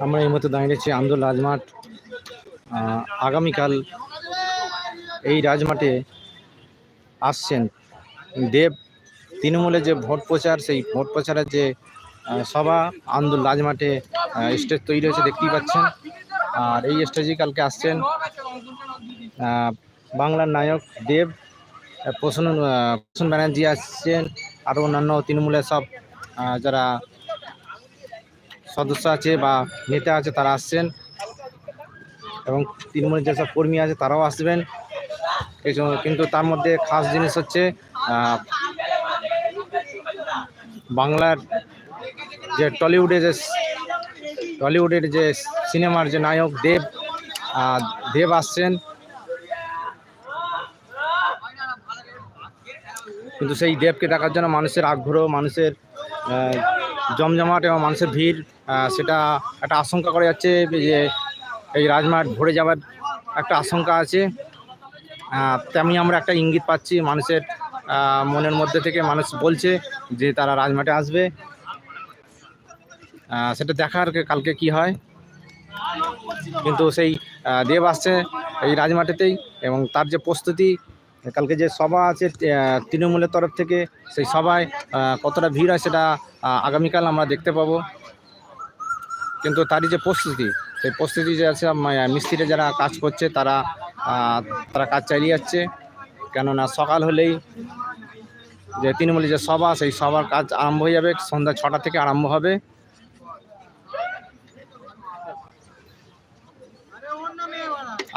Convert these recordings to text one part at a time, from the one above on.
আমরা এই মতো দাঁড়িয়ে আন্দোল রাজমাঠ আগামীকাল এই রাজমাঠে আসছেন। দেব তৃণমূলের যে ভোট প্রচার, সেই ভোট প্রচারের যে সভা আন্দোল রাজমাঠে স্টেজ তৈরি হয়েছে দেখতেই পাচ্ছেন। আর এই স্টেজে কালকে আসছেন বাংলার নায়ক দেব প্রসন্ন প্রসন্ন ব্যানার্জি আসছেন, আরও অন্যান্য তৃণমূলের সব যারা সদস্য আছে বা নেতা আছে তারা আসছেন। এবং তৃণমূলের যেসব কর্মী আছে তারাও আসবেন। এই জন্য- কিন্তু তার মধ্যে খাস জিনিস হচ্ছে বাংলার যে টলিউডে যে টলিউডের যে সিনেমার যে নায়ক দেব দেব আসছেন। কিন্তু সেই দেবকে দেখার জন্য মানুষের আগ্রহ, মানুষের জমজমাট এবং মানুষের ভিড় সেটা একটা আশঙ্কা করা যাচ্ছে যে এই রাজমাঠ ভরে যাওয়ার একটা আশঙ্কা আছে। তেমনি আমরা একটা ইঙ্গিত পাচ্ছি মানুষের মনের মধ্যে থেকে মানুষ বলছে যে তারা রাজমাঠে আসবে। সেটা দেখার কালকে কি হয়। কিন্তু সেই দেব আসছে এই রাজমাঠেতেই এবং তার যে প্রস্তুতি, কালকে যে সভা আছে তৃণমূলের তরফ থেকে সেই সভায় কতটা ভিড় হয় সেটা আগামীকাল আমরা দেখতে পাবো। কিন্তু তারই যে প্রস্তুতি, সেই প্রস্তুতি যে আছে মিস্ত্রিরা যারা কাজ করছে তারা তারা কাজ চালিয়ে যাচ্ছে। কেননা সকাল হলেই যে তৃণমূলের যে সভা, সেই সভার কাজ আরম্ভ হয়ে যাবে, সন্ধ্যা ছটা থেকে আরম্ভ হবে।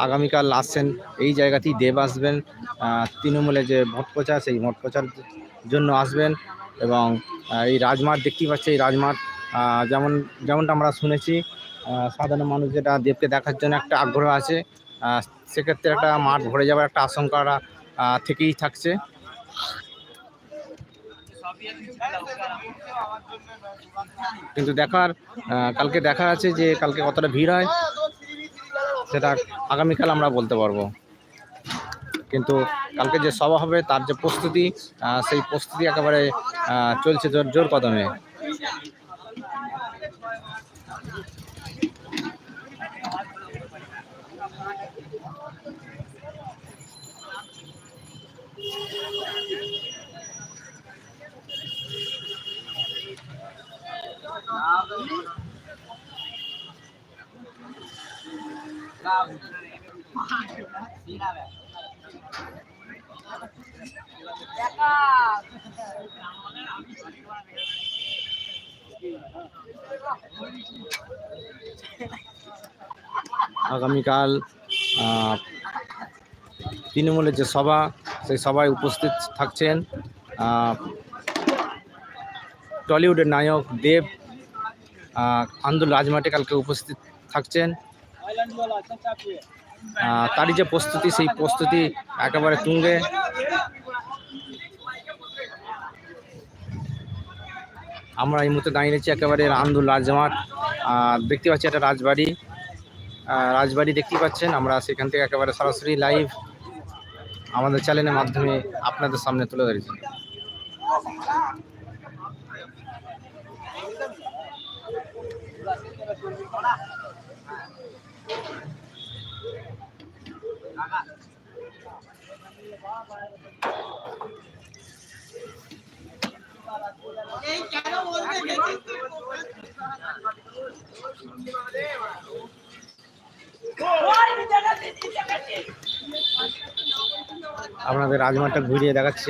আগামীকাল আসছেন, এই জায়গাতেই দেব আসবেন। তৃণমূলে যে ভোট প্রচার, সেই ভোট প্রচার জন্য আসবেন এবং এই রাজমাঠ দেখতেই পাচ্ছি এই রাজমাঠ যেমন, যেমনটা আমরা শুনেছি সাধারণ মানুষ যেটা দেবকে দেখার জন্য একটা আগ্রহ আছে সেক্ষেত্রে একটা মাঠ ভরে যাওয়ার একটা আশঙ্কা আহ, থেকেই থাকছে। কিন্তু দেখার কালকে দেখা আছে যে কালকে কতটা ভিড় হয় সেটা আগামীকাল আমরা বলতে পারব। কিন্তু কালকে যে সভা হবে তার যে প্রস্তুতি সেই প্রস্তুতি একেবারে চলছে জোর জোর কদমে। আগামীকাল তৃণমূলের যে সভা সেই সভায় উপস্থিত থাকছেন টলিউডের নায়ক দেব আন্দোল রাজমাঠে কালকে উপস্থিত থাকছেন। তারই যে প্রস্তুতি, সেই প্রস্তুতি একেবারে তুঙ্গে। আমরা এই মুহূর্তে দাঁড়িয়ে রয়েছি একেবারে আন্দুল রাজমাঠ। দেখতে পাচ্ছি একটা রাজবাড়ি। রাজবাড়ি দেখতেই পাচ্ছেন, আমরা সেখান থেকে একেবারে সরাসরি লাইভ আমাদের চ্যানেলের মাধ্যমে আপনাদের সামনে তুলে ধরেছি। আপনাদের রাজমাঠটা ঘুরিয়ে দেখাচ্ছি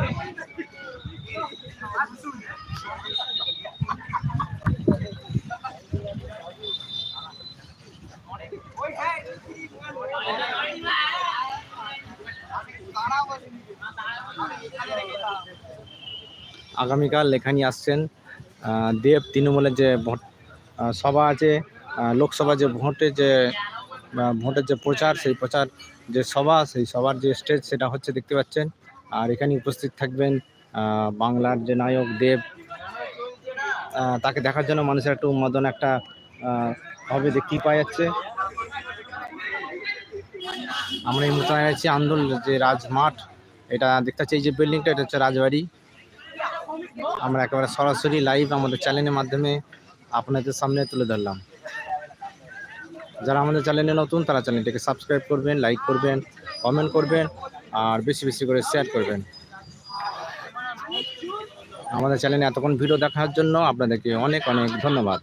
আগামীকাল এখানে আসছেন দেব তৃণমূলের যে ভোট সভা আছে লোকসভা যে ভোটে যে ভোটের যে প্রচার, সেই প্রচার যে সভা, সেই সভার যে স্টেজ সেটা হচ্ছে দেখতে পাচ্ছেন। আর এখানে উপস্থিত থাকবেন বাংলার যে নায়ক দেব। তাকে দেখার জন্য মানুষের একটা উন্মাদন, একটা হবে যে কী পাওয়া যাচ্ছে। আমরা এই মুহূর্তে আছি আন্দোল যে রাজমাঠ, এটা দেখতে পাচ্ছি, এই যে বিল্ডিংটা এটা হচ্ছে রাজবাড়ি। আমরা একেবারে সরাসরি লাইভ আমাদের চ্যানেলের মাধ্যমে আপনাদের সামনে তুলে ধরলাম। যারা আমাদের চ্যানেলে নতুন, তারা চ্যানেলটিকে সাবস্ক্রাইব করবেন লাইক করবেন কমেন্ট করবেন, আর বেশি বেশি করে শেয়ার করবেন। আমাদের চ্যানেলে এতক্ষণ ভিডিও দেখার জন্য আপনাদেরকে অনেক অনেক ধন্যবাদ।